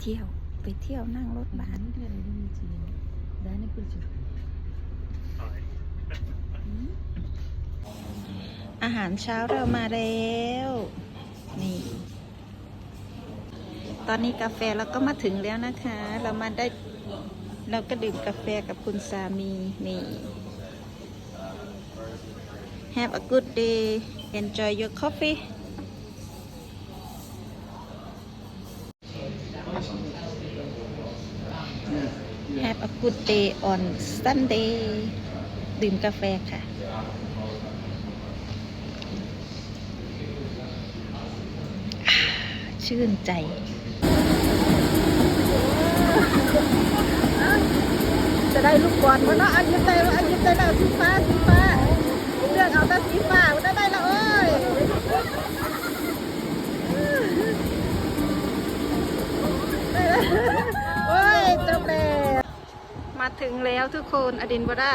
เที่ยว ไปเที่ยวนั่งรถบัส Dane kültür. อาหารเช้าเรามาแล้ว นี่ ตอนนี้กาแฟเราก็มาถึงแล้วนะคะ เรามาได้ เราก็ดื่มกาแฟกับคุณสามี นี่ Have a good day enjoy your coffee Have a good day on Sunday ดื่มกาแฟค่ะ ชื่นใจจะได้ลูกบอลมาเนาะอันยิบได้อันยิบได้แล้วสีฟ้าสีฟ้าเลือกเอาแต่สีฟ้า ถึงแล้วทุกคนอดินบดา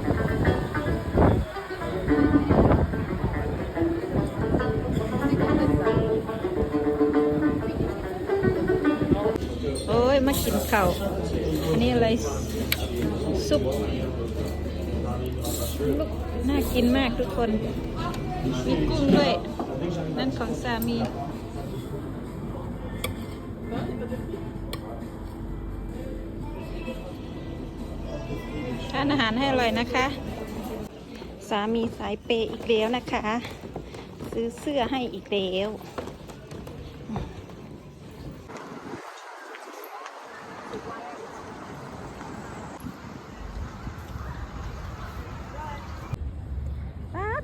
ยมากินข้าวอันนี้อะไรซุปลูกน่ากินมากทุกคน มีกุ้งด้วย นั่นของสามีทานอาหารให้อร่อยนะคะ สามีสายเปย์อีกแล้วนะคะ ซื้อเสื้อให้อีกแล้ว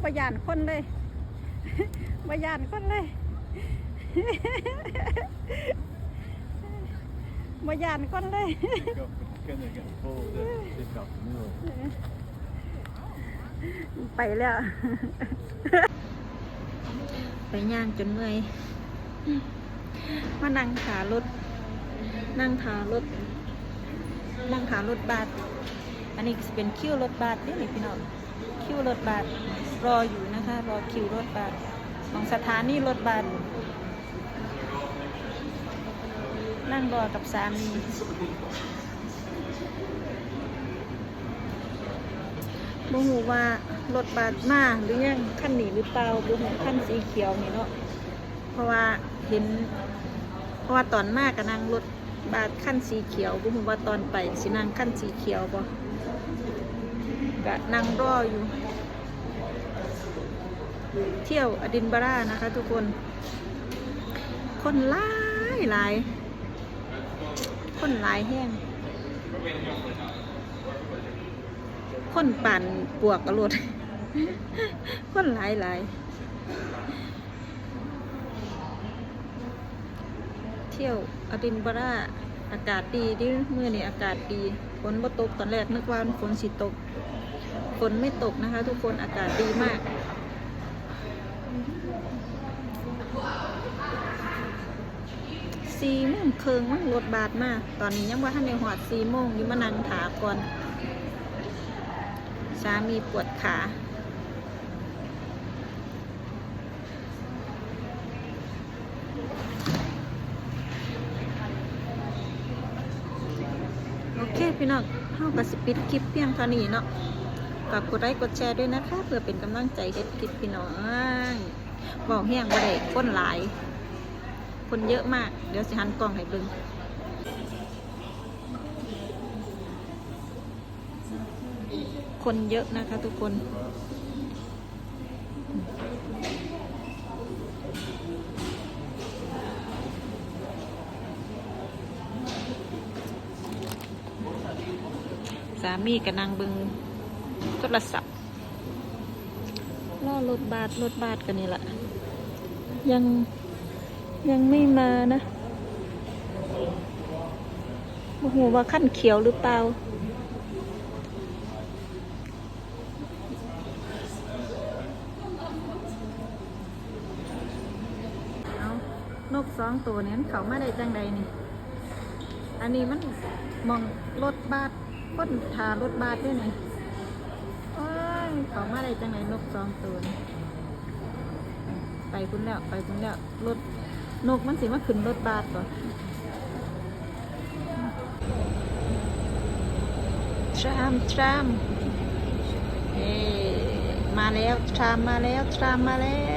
บยานคนเลยบยานคนเลยบยานคนเลยไปแล้ว ไปย่างจนเมื่อย มานั่งขารถ นั่งขารถ นั่งขารถบัสอันนี้เป็นคิวรถบัสนี่นี่พี่น้อง คิวรถบัส รออยู่นะคะ รอคิวรถบัสของสถานีรถบัสนั่งรอกับสามีบ่ฮู้ว่ารถบัสมาหรือยังขั้นหนีหรือเปล่าบ่ฮู้ขั้นสีเขียวนี่เนาะเพราะว่าเห็น เพราะว่าตอนมากก็นั่งรถบัสขั้นสีเขียวบ่ฮู้ว่าตอนไปสินั่งขั้นสีเขียวบ่ก็นั่งรออยู่ เที่ยวอดินบารานะคะ ทุกคน คนหลายหลายคนหลายแห้งคนปั่นปวกกระโดดคนหลายหลายเที่ยวอดินบาราอากาศดีดิเมื่อนี้อากาศดีฝนบ่ตกตอนแรกนึกว่าฝนสิตกฝนไม่ตกนะคะ ทุกคนอากาศดีมาก สี่โมงครึ่งมั้งรถบาดมาตอนนี้ยังว่าท่านในหอดสี่โมงอยู่มานั่งถาก่อนสามีปวดขาโอเคพี่น้องเฮาก็สิปิดคลิปเพียงเท่านี้เนาะ ฝากกดไลค์กดแชร์ด้วยนะคะ เพื่อเป็นกำลังใจเฮ็ดคลิปพี่น้องบอกแห้งบ่ได้คนหลาย คนเยอะมาก เดี๋ยวสิหันกล้องให้เบิ่งคนเยอะนะคะทุกคนสามีกำลังบึง โทรศัพท์ล่อรถบาทรถบาทกันนี่แหละ ยังยังไม่มานะโอ้โหว่าขั้นเขียวหรือเปล่าเอานกสองตัวนี้เขามาได้จังใดนี่ อันนี้มันมองรถบาทพ้นทารถบาทด้วยนี่ ของมาได้จังไหนกสองตัวไปคุณแล้วไปคุณแล้วรถนกมันสิมาขึ้นรถบาสก่อน ทรามทรามเอ้มาแล้วทรามมาแล้วทรามมาแล้ว